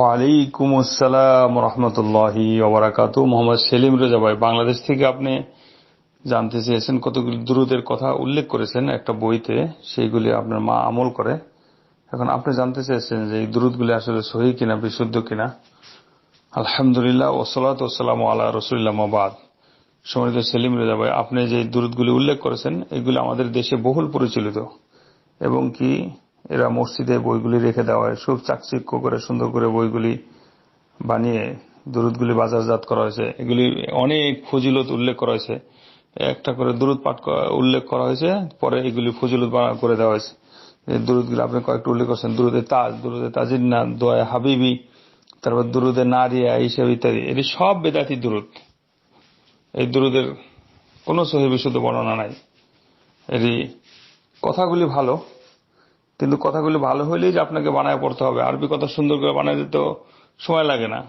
ওয়ালাইকুম আসসালাম রহমতুল্লাহি ওবরাকাত মোহাম্মদ সেলিম রেজা ভাই, বাংলাদেশ থেকে আপনি জানতে চেয়েছেন কতগুলি দুরুদের কথা উল্লেখ করেছেন একটা বইতে, সেইগুলি আপনার মা আমল করে। এখন আপনি জানতে চেয়েছেন যে এই দুরুদগুলি আসলে সহি কিনা, বিশুদ্ধ কিনা? আলহামদুলিল্লাহ ওসলাত ওসালাম আল্লাহ রসুল্লাহ মাবাদ সমৃদ্ধ সেলিম রেজা ভাই, আপনি যে দুরুদগুলি উল্লেখ করেছেন, এগুলি আমাদের দেশে বহুল পরিচালিত। এবং কি এরা মসজিদে বইগুলি রেখে দেওয়া হয়। খুব চাকচিক্য করে, সুন্দর করে বইগুলি বানিয়ে দুরুদগুলি বাজারজাত করা হয়েছে। এগুলি অনেক ফজিলত উল্লেখ করা হয়েছে। একটা করে দুরুদ পাঠ উল্লেখ করা হয়েছে, পরে এগুলি ফজিলত করে দেওয়া হয়েছে। দুরুদগুলি আপনি কয়েকটা উল্লেখ করছেন। দুরুদে তাজ, দুরুদে তাজিন্না, দোয়া হাবিবি, তারপর দুরুদে নারিয়া এইসব ইত্যাদি। এটি সব বেদাতি দুরুদ। এই দুরুদের কোনো সহি বিশুদ্ধ বর্ণনা নাই। এটি কথাগুলি ভালো। কিন্তু কথাগুলি ভালো হইলেই যে আপনাকে বানায় পড়তে হবে। আরবি কথা সুন্দর করে বানায় দিতে সময় লাগে না।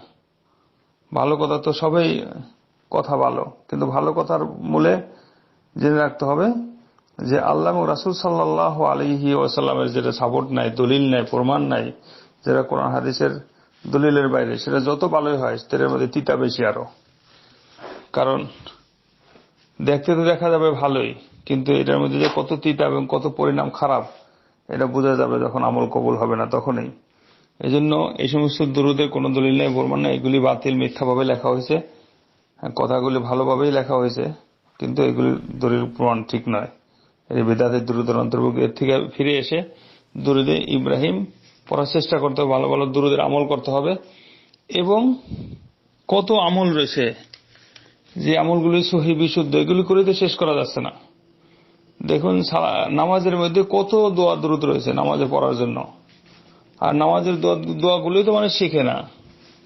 ভালো কথা তো সবাই কথা ভালো। কিন্তু ভালো কথার মূলে জেনে রাখতে হবে যে আল্লাহ রাসুল সাল্লাহ আলহি ওয়াসাল্লামের যেটা সাপোর্ট নাই, দলিল নাই, প্রমাণ নাই, যেটা কোরআন হাদিসের দলিলের বাইরে, সেটা যত ভালোই হয়, সেটার মধ্যে তিতা বেশি আরও। কারণ দেখতে তো দেখা যাবে ভালোই, কিন্তু এটার মধ্যে যে কত তিতা এবং কত পরিণাম খারাপ এটা বোঝা যাবে যখন আমল কবুল হবে না তখনই। এই জন্য এই সমস্ত দুরুদের কোনো দলিল নেই বলবেন না এগুলি বাতিল মিথ্যাভাবে লেখা হয়েছে। হ্যাঁ, কথাগুলি ভালোভাবেই লেখা হয়েছে কিন্তু এগুলির দলিল প্রমাণ ঠিক নয়। এই বেদাতের দুরুদের অন্তর্ভুক্ত। এর থেকে ফিরে এসে দুরুদে ইব্রাহিম পড়ার চেষ্টা করতে হবে ভালো ভালো দুরুদের আমল করতে হবে। এবং কত আমল রয়েছে যে আমলগুলি সহি বিশুদ্ধ এগুলি করে তো শেষ করা যাচ্ছে না। দেখুন নামাজের মধ্যে কত দোয়া দ্রুত রয়েছে নামাজে পড়ার জন্য। আর নামাজের দোয়া- দোয়াগুলি তো মানে শিখে না।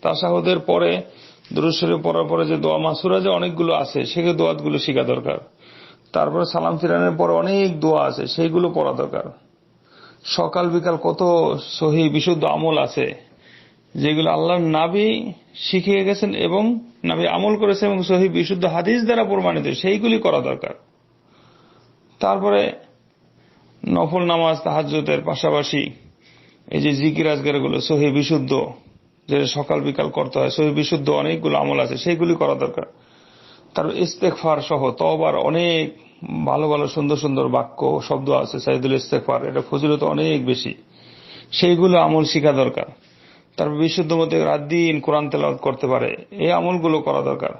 তাসাহদের পরে দুরুশ্বরে পড়ার পরে যে দোয়া মাসুরা যে অনেকগুলো আছে, সেই দোয়াতগুলো শেখা দরকার। তারপরে সালাম ফিরানের পরে অনেক দোয়া আছে, সেইগুলো পড়া দরকার। সকাল, বিকাল কত সহি, বিশুদ্ধ আমল আছে, যেগুলো আল্লাহর নাবি শিখিয়ে গেছেন এবং নাবি আমল করেছে এবং সহি, বিশুদ্ধ হাদিস দ্বারা প্রমাণিত, সেইগুলি করা দরকার। তারপরে নফল নামাজ, তাহাজ্জুদের পাশাপাশি এই যে জিকির আজগারগুলো সহি বিশুদ্ধ যে সকাল বিকাল করতে হয়, সহি বিশুদ্ধ অনেকগুলো আমল আছে, সেইগুলি করা দরকার। তার ইস্তেকফার সহ তবার অনেক ভালো ভালো সুন্দর সুন্দর বাক্য, শব্দ আছে, সাইদুল ইস্তেকফার এটা ফজিলত অনেক বেশি। সেইগুলো আমল শিখা দরকার। তারপর বিশুদ্ধ মতে রাত দিন কোরআন তেলাওয়াত করতে পারে, এই আমলগুলো করা দরকার।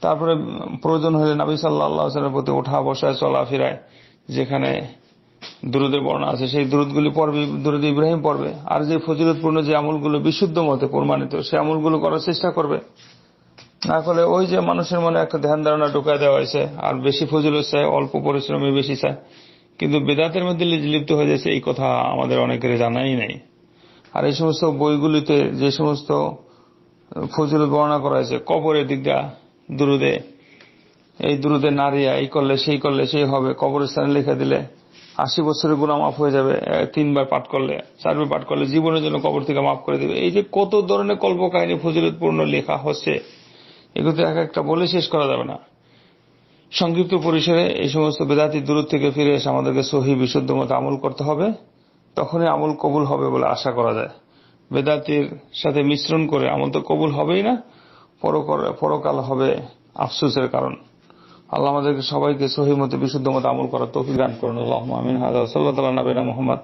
তারপরে প্রয়োজন হলে নবী সাল্লাহ প্রতি ওঠা বসায় চলাফেরায় যেখানে দুরুদের বর্ণনা আছে, সেই দুরুদগুলি পড়বে, দুরুদ ইব্রাহিম পড়বে। আর যে ফজিলতপূর্ণ যে আমলগুলো বিশুদ্ধ মতে প্রমাণিত, সে আমলগুলো করার চেষ্টা করবে। না করলে ওই যে মানুষের মনে একটা ধ্যান ধারণা ঢুকায় দেওয়া হয়েছে, আর বেশি ফজিলত চায়, অল্প পরিশ্রমে বেশি চায়। কিন্তু বেদাতের মধ্যে লিপ্ত হয়ে যাচ্ছে, এই কথা আমাদের অনেকের জানাই নাই। আর এই সমস্ত বইগুলিতে যে সমস্ত ফজিলত বর্ণনা করা হয়েছে, কবরের দিকটা দুরুদে। এই দুরুদে নারিয়া এই করলে সেই করলে সেই হবে, কবরস্থানে লিখে দিলে। আশি বছরের গুণা মাফ হয়ে যাবে তিনবার পাঠ করলে, চারবার পাঠ করলে জীবনের জন্য কবর থেকে মাফ করে দেবে। এই যে কত ধরনের কল্প কাহিনী ফজিলতপূর্ণ লেখা হচ্ছে, এগুলোতে এক একটা বলে শেষ করা যাবে না। সংক্ষিপ্ত পরিসরে এই সমস্ত বেদাতি দূর থেকে ফিরে এসে আমাদেরকে সহি, বিশুদ্ধ মতো আমল করতে হবে। তখনই আমল কবুল হবে বলে আশা করা যায়। বেদাতির সাথে মিশ্রণ করে আমল তো কবুল হবেই না পরকাল হবে আফসোসের কারণ। আল্লাহ আমাদেরকে সবাইকে সহি মতো, বিশুদ্ধ মতো আমল করার তৌফিক দান করুন। আল্লাহ আমিন। হাজার সাল্লাহ নবীনা মোহাম্মদ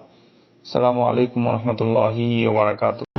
সালামু আলাইকুম রহমতুল্লাহি ওবরাকাত